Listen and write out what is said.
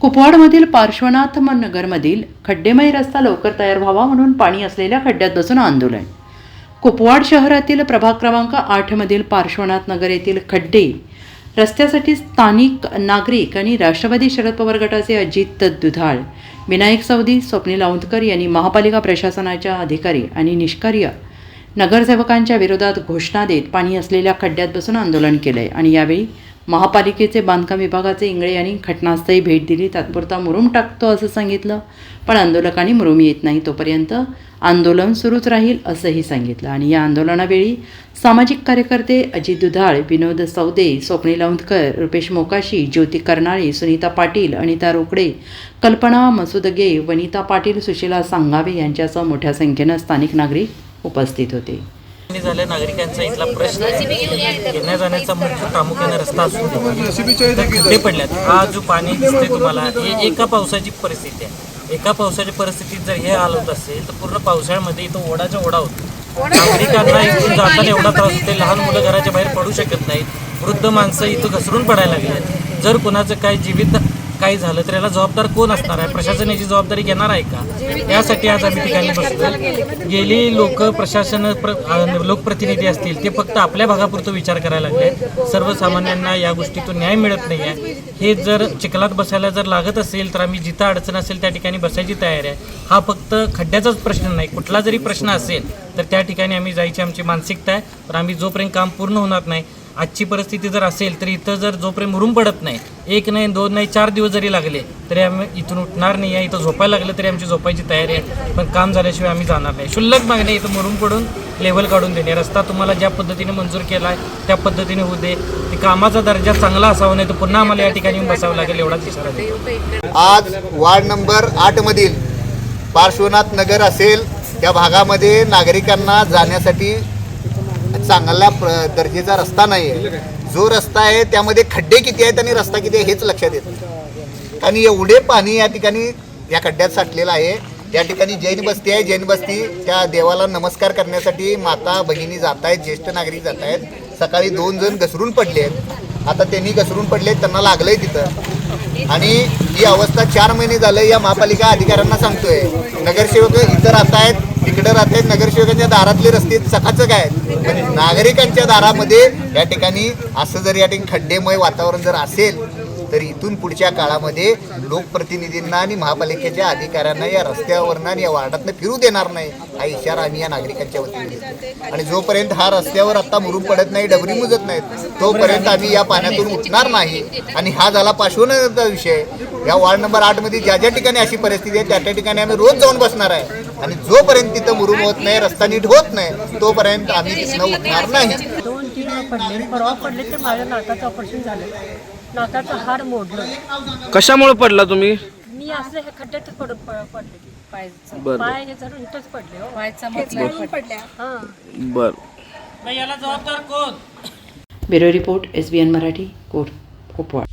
कुपवाडमधील पार्श्वनाथ नगरमधील खड्डेमय रस्ता लवकर तयार व्हावा म्हणून पाणी असलेल्या खड्ड्यात बसून आंदोलन. कुपवाड शहरातील प्रभाग क्रमांक आठमधील पार्श्वनाथ नगर येथील खड्डे रस्त्यासाठी स्थानिक नागरिक आणि राष्ट्रवादी शरद पवार गटाचे अजित दुधाळ विनायक सौदी स्वप्नील औंधकर यांनी महापालिका प्रशासनाच्या अधिकारी आणि निष्कार्य नगरसेवकांच्या विरोधात घोषणा देत पाणी असलेल्या खड्ड्यात बसून आंदोलन केलं आहे आणि यावेळी महापालिकेचे बांधकाम विभागाचे इंगळे यांनी घटनास्थळी भेट दिली. तात्पुरता मुरुम टाकतो असं सांगितलं पण आंदोलकांनी मुरुम येत नाही तोपर्यंत आंदोलन सुरूच राहील असंही सांगितलं. आणि या आंदोलनावेळी सामाजिक कार्यकर्ते अजित दुधाळ विनोद सौदे स्वप्नील औंधकर रुपेश मोकाशी ज्योती कर्नाळे सुनीता पाटील अनिता रोकडे कल्पना मसुदगे वनिता पाटील सुशीला सांगावे यांच्यासह मोठ्या संख्येनं स्थानिक नागरिक उपस्थित होते. झाल्या नागरिकांचा इथला प्रश्न येण्या जाण्याचा मुख्य प्रामुख्याने रस्ता असून ते पडल्यात. हा जो पाणी दिसते तुम्हाला. हे एका पावसाची परिस्थिती आहे. एका पावसाच्या परिस्थितीत जर हे हाल होत असेल तर पूर्ण पावसाळ्यामध्ये इथं ओढाच्या ओढा होतो. नागरिकांना इथून जाताना एवढा त्रास होते लहान मुलं घराच्या बाहेर पडू शकत नाहीत. वृद्ध माणसं इथं घसरून पडायला लागली जर कुणाचं काय जीवित काही झालं तर याला जबाबदार कोण असणार आहे? प्रशासन याची जबाबदारी घेणार आहे का? यासाठी आज आम्ही ठिकाणी बसतो गेली लोक प्रशासन प्र लोकप्रतिनिधी असतील ते फक्त आपल्या भागापुरतं विचार करायला लागले सर्वसामान्यांना या गोष्टीतून न्याय मिळत नाही आहे. हे जर चिखलात बसायला जर लागत असेल तर आम्ही जिथं अडचण असेल त्या ठिकाणी बसायची तयारी आहे. हा फक्त खड्ड्याचाच प्रश्न नाही. कुठला जरी प्रश्न असेल तर त्या ठिकाणी आम्ही जायची आमची मानसिकता आहे. तर आम्ही जोपर्यंत काम पूर्ण होणार नाही आजची परिस्थिती जर असेल तर इथं जर जोपर्यंत मुरुम पडत नाही एक नाही दोन नाही चार दिवस जरी लागले तरी आम्ही इथून उठणार नाही. आहे इथं झोपायला लागलं तरी आमची झोपायची तयारी आहे. पण काम झाल्याशिवाय आम्ही जाणार नाही. शुल्लक मागणी इथं मुरुम पडून लेवल काढून देणे. रस्ता तुम्हाला ज्या पद्धतीने मंजूर केला आहे त्या पद्धतीने होऊ दे. ते कामाचा दर्जा चांगला असावा नाही तर पुन्हा आम्हाला या ठिकाणी बसावं लागेल एवढाच इशारा देतो. आज वार्ड नंबर आठमधील पार्श्वनाथ नगर असेल त्या भागामध्ये नागरिकांना जाण्यासाठी चांगला प्र दर्जेचा रस्ता नाही आहे जो रस्ता आहे त्यामध्ये खड्डे किती आहेत आणि रस्ता किती आहे हेच लक्षात येत. आणि एवढे पाणी या ठिकाणी या खड्ड्यात साठलेलं आहे. या ठिकाणी जैन बस्ती आहे. जैन बस्ती त्या देवाला नमस्कार करण्यासाठी माता भगिनी जात आहेत ज्येष्ठ नागरिक जात आहेत सकाळी दोन जण घसरून पडले आहेत. आता त्यांनी घसरून पडले त्यांना लागलंय तिथं. आणि ही अवस्था चार महिने झालं या महापालिका अधिकाऱ्यांना सांगतोय. नगरसेवक इथं राहत आहेत तिकडे राहते नगरसेवकांच्या दारातले रस्ते चकाचक आहेत. पण नागरिकांच्या दारामध्ये या ठिकाणी असं जर या ठिकाणी खड्डेमय वातावरण जर असेल तर इथून पुढच्या काळामध्ये लोकप्रतिनिधींना आणि महापालिकेच्या अधिकाऱ्यांना या रस्त्यावरनं आणि या वार्डातनं फिरू देणार नाही हा इशारा आम्ही या नागरिकांच्या वतीने आणि जोपर्यंत हा रस्त्यावर आत्ता मुरुम पडत नाही डबरी मुजत नाहीत तोपर्यंत आम्ही या पाण्यातून उठणार नाही. आणि हा झाला पार्श्वनाथचा विषय. या वार्ड नंबर आठमध्ये ज्या ज्या ठिकाणी अशी परिस्थिती आहे त्या त्या ठिकाणी आम्ही रोज जाऊन बसणार आहे. आणि जोपर्यंत तिथं मुरुम होत नाही रस्ता नीट होत नाही तोपर्यंत आम्ही तिथनं उठणार नाही. दोन तीन वेळा पडले. परवा पडले ते माझ्या नाकाचं ऑपरेशन झालं. नाकाचं हाड मोडलं. कशामुळे पडला तुम्ही? मी असं ह्या खड्ड्यातच पड प- पडले पायचं. बरं. पाय हे इथंच पडले हो. पायचा पडल्या हा बर. याला जबाबदार कोण? Bureau report S B N Marathi coat Kupwad